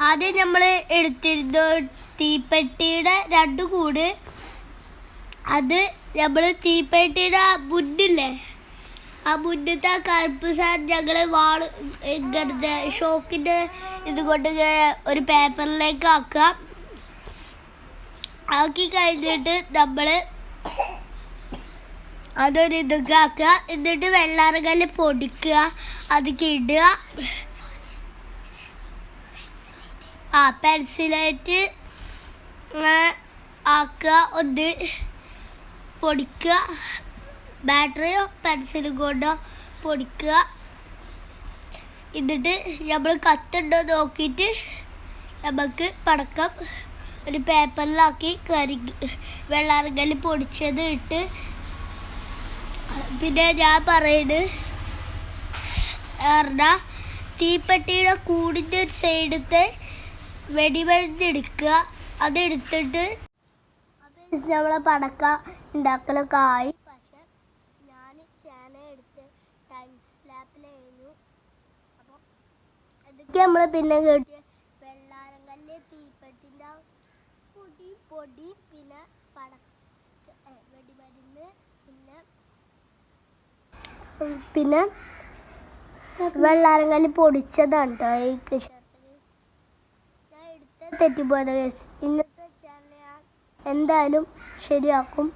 ആദ്യം നമ്മൾ എടുത്തിരുന്ന തീപ്പെട്ടിയുടെ രണ്ട് കൂട്. അത് നമ്മൾ തീപ്പെട്ടിയുടെ ആ മുന്നില്ലേ? ആ മുന്നത്തെ ആ കറുപ്പ് സാർ ഞങ്ങൾ വാൾ ഇങ്ങനത്തെ ഷോക്കിന്റെ ഇത് കൊണ്ട് ഒരു പേപ്പറിലേക്ക് ആക്കുക. ആക്കി കഴിഞ്ഞിട്ട് നമ്മൾ അതൊരു ഇതൊക്കെ ആക്കുക എന്നിട്ട് വെള്ളാറകല്ല് പൊടിക്കുക. അത് ഇടുക. ആ ഇങ്ങനെ ആക്കുക ഒന്ന് പൊടിക്കുക ബാറ്ററിയോ പെൻസിലും കൊണ്ടോ പൊടിക്കുക എന്നിട്ട് നമ്മൾ കത്തുണ്ടോ നോക്കിയിട്ട് നമുക്ക് പടക്കം ഒരു പേപ്പറിലാക്കി കരി വെള്ളാറങ്കൽ പൊടിച്ചത് ഇട്ട്. പിന്നെ ഞാൻ പറയുന്നത് പറഞ്ഞാൽ തീപ്പെട്ടിയുടെ കൂടിന്റെ ഒരു സൈഡത്തെ വെടിമരുന്ന് എടുക്കുക അതെടുത്തിട്ട് നമ്മളെ പടക്ക ഉണ്ടാക്കലൊക്കെ ആയി. പക്ഷെ ഞാൻ ചേന എടുത്ത് ടൈം സ്ലാപ്പിലായിരുന്നു അപ്പോൾ അതൊക്കെ നമ്മൾ പിന്നെ കേട്ടിയ വെള്ളാരങ്കല്ല് തീപ്പെട്ടിന്റെ പൊടി പൊടി പിന്നെ പടക്ക വെടിമരുന്ന് പിന്നെ പിന്നെ വെള്ളാരങ്കല്ല് പൊടിച്ചതാണ് കേട്ടോ തെറ്റിപ്പോയത് guys. ഇന്നത്തെ ചാനൽ ഞാൻ എന്തായാലും ശരിയാക്കും.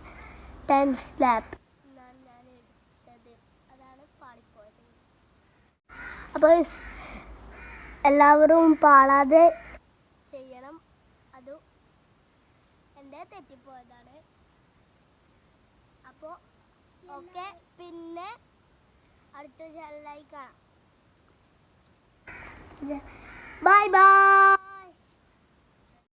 ടൈം സ്ലാപ്പ് എന്നാണ് ഞാൻ എടുത്തത്. അതാണ് പാളിപ്പോയത് അപ്പോൾ എല്ലാവരും പാളാതെ ചെയ്യണം. അത് എന്റെ തെറ്റിപ്പോയതാണ്. അപ്പോൾ ഓക്കെ പിന്നെ അടുത്ത ചാനലായി കാണാം. Bye bye